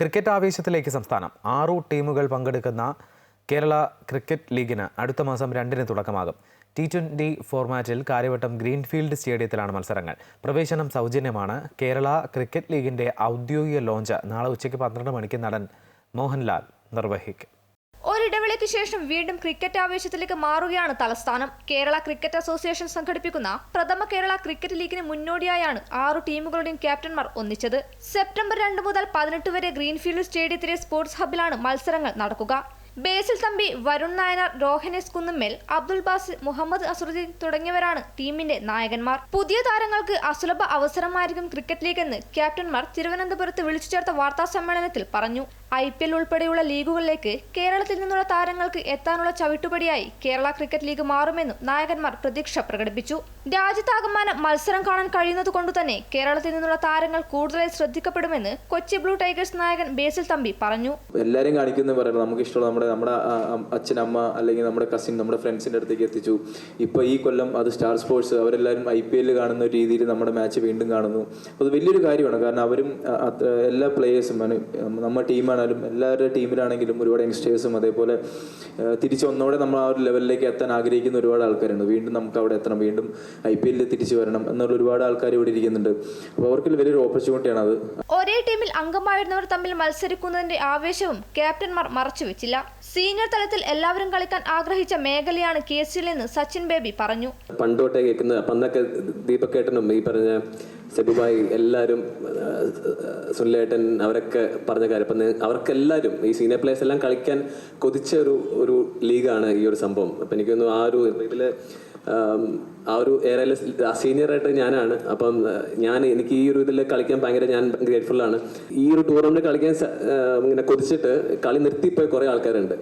Cricket ആവേശത്തിലേക്ക് സംസ്ഥാനം. ആറു ടീമുകൾ പങ്കെടുക്കുന്ന കേരള ക്രിക്കറ്റ് ലീഗിന് അടുത്ത മാസം രണ്ടിന് തുടക്കമാകും. ടി ട്വന്റി ഫോർമാറ്റിൽ കാര്യവട്ടം ഗ്രീൻഫീൽഡ് സ്റ്റേഡിയത്തിലാണ് മത്സരങ്ങൾ. പ്രവേശനം സൗജന്യമാണ്. കേരള ക്രിക്കറ്റ് ലീഗിന്റെ ഔദ്യോഗിക ലോഞ്ച് നാളെ ഉച്ചയ്ക്ക് പന്ത്രണ്ട് മണിക്ക് നടൻ മോഹൻലാൽ നിർവഹിക്കും. ഒരിടവേളയ്ക്ക് ശേഷം വീണ്ടും ക്രിക്കറ്റ് ആവേശത്തിലേക്ക് മാറുകയാണ് തലസ്ഥാനം. കേരള ക്രിക്കറ്റ് അസോസിയേഷൻ സംഘടിപ്പിക്കുന്ന പ്രഥമ കേരള ക്രിക്കറ്റ് ലീഗിന് മുന്നോടിയായാണ് ആറു ടീമുകളുടെയും ക്യാപ്റ്റന്മാർ ഒന്നിച്ചത്. സെപ്റ്റംബർ രണ്ട് മുതൽ പതിനെട്ട് വരെ ഗ്രീൻഫീൽഡ് സ്റ്റേഡിയത്തിലെ സ്പോർട്സ് ഹബിലാണ് മത്സരങ്ങൾ നടക്കുക. ബേസിൽ തമ്പി വരുൺ നായനാർ രോഹനേസ് കുന്നുമ്മേൽ അബ്ദുൽ ബാസിൽ മുഹമ്മദ് അസറുദ്ദീൻ തുടങ്ങിയവരാണ് ടീമിന്റെ നായകന്മാർ. പുതിയ താരങ്ങൾക്ക് അസുലഭ അവസരമായിരിക്കും ക്രിക്കറ്റ് ലീഗ് എന്ന് ക്യാപ്റ്റന്മാർ തിരുവനന്തപുരത്ത് വിളിച്ചു ചേർത്ത വാർത്താ സമ്മേളനത്തിൽ പറഞ്ഞു. ഐ പി എൽ ഉൾപ്പെടെയുള്ള ലീഗുകളിലേക്ക് കേരളത്തിൽ നിന്നുള്ള താരങ്ങൾക്ക് എത്താനുള്ള ചവിട്ടുപടിയായി കേരള ക്രിക്കറ്റ് ലീഗ് മാറുമെന്നും നായകന്മാർ പ്രതീക്ഷ പ്രകടിപ്പിച്ചു. രാജ്യത്താകമാനം മത്സരം കാണാൻ കഴിയുന്നത് കൊണ്ടുതന്നെ കേരളത്തിൽ നിന്നുള്ള താരങ്ങൾ കൂടുതലായി ശ്രദ്ധിക്കപ്പെടുമെന്ന് കൊച്ചി ബ്ലൂ ടൈഗേഴ്സ് നായകൻ ബേസിൽ തമ്പി പറഞ്ഞു. എല്ലാവരും കാണിക്കുന്ന പറയുന്നത് നമുക്ക് ഇഷ്ടമുള്ള നമ്മുടെ നമ്മുടെ അമ്മ അല്ലെങ്കിൽ നമ്മുടെ കസിൻ നമ്മുടെ ഫ്രണ്ട്സിന്റെ അടുത്തേക്ക് എത്തിച്ചു. ഇപ്പോൾ ഈ കൊല്ലം അത് സ്റ്റാർ സ്പോർട്സ് അവരെല്ലാവരും ഐ പി എല്ലിൽ കാണുന്ന രീതിയിൽ നമ്മുടെ മാച്ച് വീണ്ടും കാണുന്നു. അത് വലിയൊരു കാര്യമാണ്. കാരണം അവരും എല്ലാ പ്ലേയേഴ്സും നമ്മുടെ ടീമാണെങ്കിലും എല്ലാവരുടെ ടീമിലാണെങ്കിലും ഒരുപാട് യങ്സ്റ്റേഴ്സും അതേപോലെ തിരിച്ച് ഒന്നോടെ നമ്മൾ ആ ഒരു ലെവലിലേക്ക് എത്താൻ ആഗ്രഹിക്കുന്ന ഒരുപാട് ആൾക്കാരുണ്ട്. വീണ്ടും നമുക്ക് അവിടെ എത്തണം. വീണ്ടും ഐ പി എല്ലിൽ തിരിച്ചു വരണം എന്നുള്ള ഒരുപാട് ആൾക്കാർ ഇവിടെ ഇരിക്കുന്നുണ്ട്. അപ്പോൾ അവർക്ക് വലിയൊരു ഓപ്പർച്യൂണിറ്റിയാണ് അത് ടീമിൽ അംഗമായിരുന്നവർ തമ്മിൽ മത്സരിക്കുന്നതിന്റെ ആവേശവും ക്യാപ്റ്റന്മാർ മറച്ചുവെച്ചില്ല. സീനിയർ തലത്തിൽ എല്ലാവരും കളിക്കാൻ ആഗ്രഹിച്ച മേഖലയാണ് കെ എന്ന് സച്ചിൻ ബേബി പറഞ്ഞു. പണ്ടോട്ടേ കേൾക്കുന്ന പണ്ടൊക്കെ ദീപക്കേട്ടനും ഈ പറഞ്ഞ സെബുബായി എല്ലാവരും സുല്ലേട്ടൻ അവരൊക്കെ പറഞ്ഞ കാര്യം. അപ്പം അവർക്കെല്ലാവരും ഈ സീനിയർ പ്ലേയേഴ്സ് എല്ലാം കളിക്കാൻ കൊതിച്ച ഒരു ഒരു ലീഗാണ് ഈ ഒരു സംഭവം. അപ്പം എനിക്കൊന്നും ആ ഒരു ഇതിൽ ആ ഒരു ഏറെ സീനിയർ ആയിട്ട് ഞാനാണ്. അപ്പം ഞാൻ എനിക്ക് ഈ ഒരു ഇതിൽ കളിക്കാൻ ഭയങ്കര ഞാൻ ഗ്രേറ്റ്ഫുൾ ആണ്. ഈ ഒരു ടൂർണമെന്റ് കളിക്കാൻ ഇങ്ങനെ കൊതിച്ചിട്ട് കളി നിർത്തിപ്പോയ കുറേ ആൾക്കാരുണ്ട്.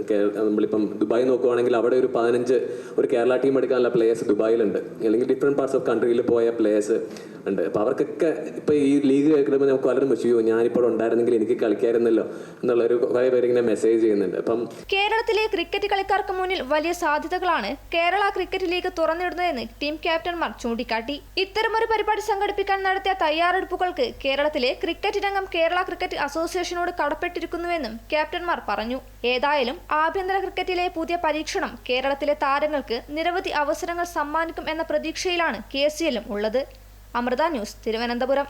നമ്മളിപ്പം ദുബായ് നോക്കുവാണെങ്കിൽ അവിടെ ഒരു പതിനഞ്ച് ഒരു കേരള ടീം എടുക്കാനുള്ള പ്ലേയേഴ്സ് ദുബായിലുണ്ട്. അല്ലെങ്കിൽ ഡിഫറെന്റ് പാർട്സ് ഓഫ് കൺട്രിയിൽ പോയ പ്ലേയേഴ്സ് ഉണ്ട്. അപ്പോൾ അവർക്കൊക്കെ ഇപ്പോൾ ഈ ലീഗ് കേൾക്കുമ്പോൾ നമുക്ക് പലരും വെച്ചു ഞാനിപ്പോൾ ഉണ്ടായിരുന്നെങ്കിൽ എനിക്ക് കളിക്കായിരുന്നല്ലോ എന്നുള്ളൊരു കുറേ പേര് ഇങ്ങനെ മെസ്സേജ് ചെയ്യുന്നുണ്ട്. അപ്പം കേരളത്തിലെ ക്രിക്കറ്റ് കളിക്കാർക്ക് മുന്നിൽ വലിയ സാധ്യതകളാണ് കേരള ക്രിക്കറ്റ് ലീഗ് തുറന്നിടുന്നതെന്ന് ടീം ക്യാപ്റ്റന്മാർ ചൂണ്ടിക്കാട്ടി. ഇത്തരമൊരു പരിപാടി സംഘടിപ്പിക്കാൻ നടത്തിയ തയ്യാറെടുപ്പുകൾക്ക് കേരളത്തിലെ ക്രിക്കറ്റ് രംഗം കേരള ക്രിക്കറ്റ് അസോസിയേഷനോട് കടപ്പെട്ടിരിക്കുന്നുവെന്നും ക്യാപ്റ്റന്മാർ പറഞ്ഞു. ഏതായാലും ആഭ്യന്തര ക്രിക്കറ്റിലെ പുതിയ പരീക്ഷണം കേരളത്തിലെ താരങ്ങൾക്ക് നിരവധി അവസരങ്ങൾ സമ്മാനിക്കും എന്ന പ്രതീക്ഷയിലാണ് കെ സി എല്ലും ഉള്ളത്. അമൃത ന്യൂസ് തിരുവനന്തപുരം.